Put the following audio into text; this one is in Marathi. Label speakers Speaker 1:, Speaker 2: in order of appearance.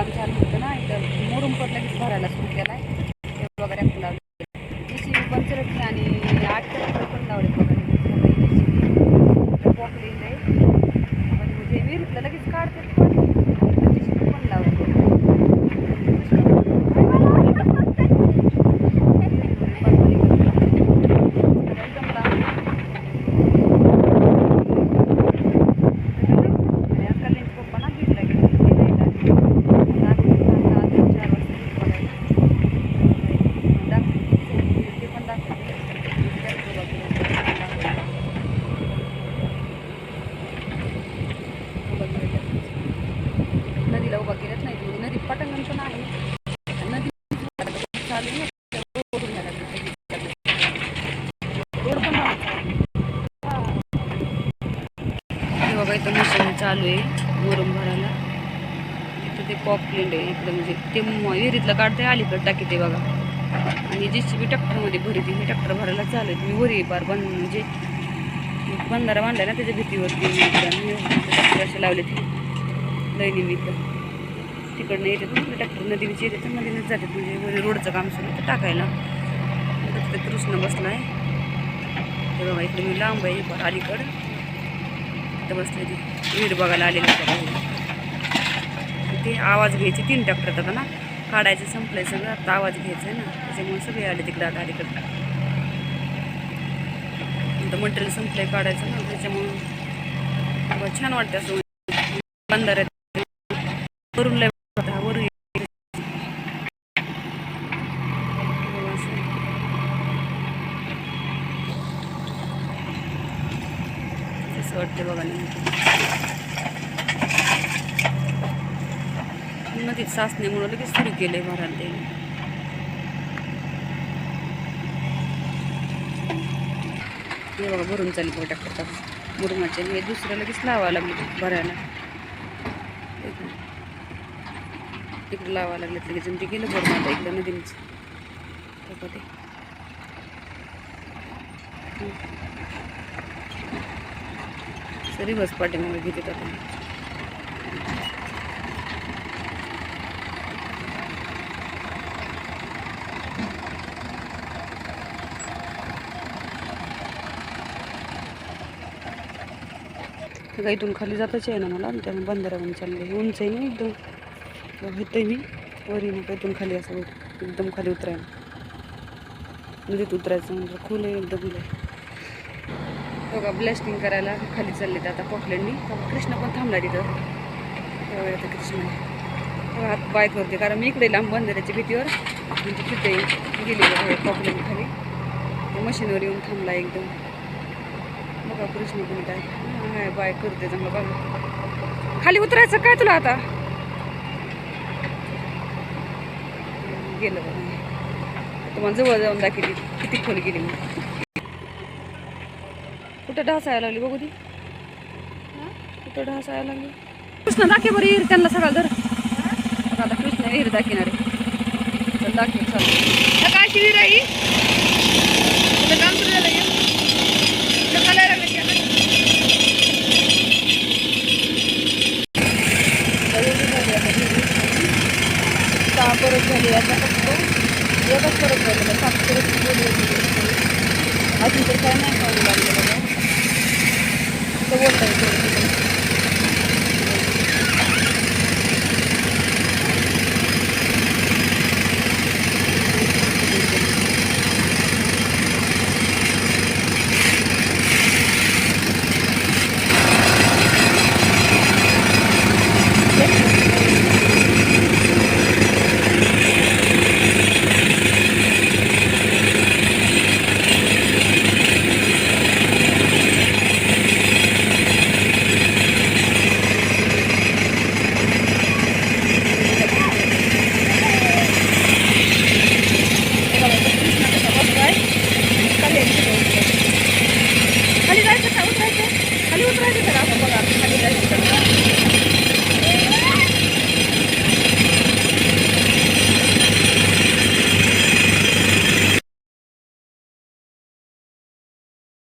Speaker 1: काम चालू होतं ना इथं मोरून पण लगेच भरायला सुरू केला आहे वगैरे आपण लावले जशी पंचरत्नी आणि आठ ट्रॅक्टर पण लावले बघा पॉकली म्हणजे विहिरीतलं लगेच काढते पण JCB पण नदीला उभा केलंच नाही तुम्ही नदी पटंगण पण आहे नदी चालू आहे रोड झाला रोड पण हे बघा इथं मशीन चालू आहे मुरुम भरायला. इथं ते पॉपलेंड आहे इकडं म्हणजे ते म- विहिरीतलं काढते अलीकडे टाकी ते बघा. आणि जे सी बी ट्रॅक्टरमध्ये भरते मी ट्रॅक्टर भरायला चालू आहे. मी वरी पार बंद म्हणजे बंधारा बांधला ना त्याच्या भीतीवरती. ट्रॅक्टर असे लावले ते. लयनिमित्त तिकडनं येतात ना ट्रॅक्टर नदीची येते तर नदीनेच जातात. म्हणजे वरी रोडचं काम सुरू तर टाकायला. तिथे कृष्ण बसला आहे ते बघा इकडे मी लांब आहे अलीकडं. तिथं बसले ते बघायला आलेली त्याला ते आवाज घ्यायचे तीन ट्रॅक्टर होता ना. काढायचं संपलंय सगळं आता आवाज घ्यायचा आहे ना. त्याच्यामुळे सगळे आले तिकडे आता अलीकडं आता मटेरियल संपलंय काढायचं ना त्याच्यामुळे. छान वाटतं असं. बंदर करून लय होता वरून असं वाटते बघा नदीत म्हणून लगेच सुरू केलंय भरायला ते. हे बघा भरून चालली बघा टाकतात मुरुमाचे हे दुसरं लगेच लावावं लागलं भरायला. इकडं इकडं लावावं लागलं लगेच आणि ते गेलं भरून आता एकदा नदीच बघा ते. तरी बस पाठीमागे घेते आता तर इथून खाली जाताच आहे ना मला आणि त्यानं बंधाऱ्यावरून चालले. उंच आहे ना एकदम. होतंय मी. वरी मग इथून खाली असं एकदम खाली उतरायला. म्हणजे नदीत उतरायचं म्हणजे खूल आहे एकदम आहे हो बघा ब्लास्टिंग करायला खाली चालले आता पॉकलँडनी कृष्ण पण थांबला तिथं. तेव्हा आता कृष्ण. हात बाय करते कारण मी इकडे लांब बंधाऱ्याच्या भीतीवर म्हणजे तिथे गेलेलो आहे पॉकलँड खाली. मशीनवर येऊन थांबला एकदम. बघा कृष्ण पण काय. हाय बाय करते चांगलं बघा. खाली उतरायचं काय तुला आता? गेलं बघा. तुम्हाला जवळ जाऊन दाखवली किती खोल गेली मी कुठं ढासायला लागली बघू ती. हा? कुठं ढासायला लागली? कृष्ण दाखव बरं त्यांना सगळा धर. आता कृष्ण विहीर दाखवणार. आहे चल दाखव चल. काय विहीर आहे ही? काम सुरू झालं परत झाली आता फक्त एकच परत झालेलं सात परत अजून तर काय नाही कळू लागलं बोलता येतं